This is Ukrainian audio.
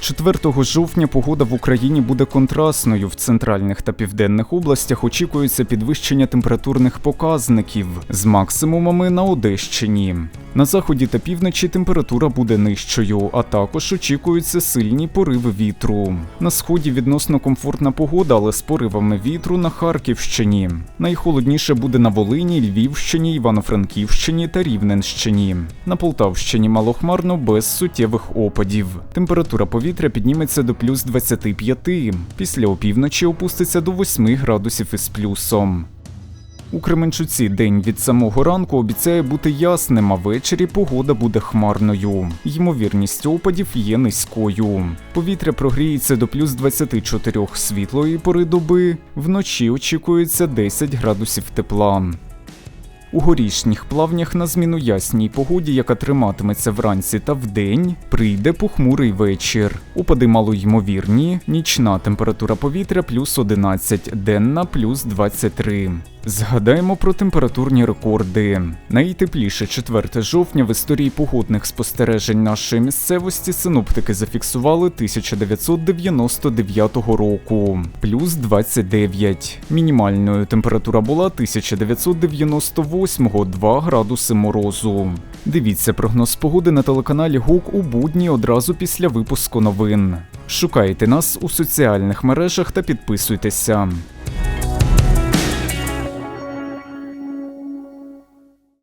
4 жовтня погода в Україні буде контрастною. В центральних та південних областях очікується підвищення температурних показників з максимумами на Одещині. На заході та півночі температура буде нижчою, а також очікуються сильні пориви вітру. На сході відносно комфортна погода, але з поривами вітру на Харківщині. Найхолодніше буде на Волині, Львівщині, Івано-Франківщині та Рівненщині. На Полтавщині малохмарно без суттєвих опадів. Температура повітря підніметься до плюс 25. Після опівночі опуститься до 8 градусів із плюсом. У Кременчуці день від самого ранку обіцяє бути ясним, а ввечері погода буде хмарною. Ймовірність опадів є низькою. Повітря прогріється до плюс 24 світлої пори доби. Вночі очікується 10 градусів тепла. У горішніх плавнях на зміну ясній погоді, яка триматиметься вранці та вдень, прийде похмурий вечір. Опади малоймовірні, нічна температура повітря плюс 11, денна плюс 23. Згадаємо про температурні рекорди. Найтепліше 4 жовтня в історії погодних спостережень нашої місцевості синоптики зафіксували 1999 року, плюс 29. Мінімальною температура була 1998 2 градуси морозу. Дивіться прогноз погоди на телеканалі Гук у будні одразу після випуску новин. Шукайте нас у соціальних мережах та підписуйтеся.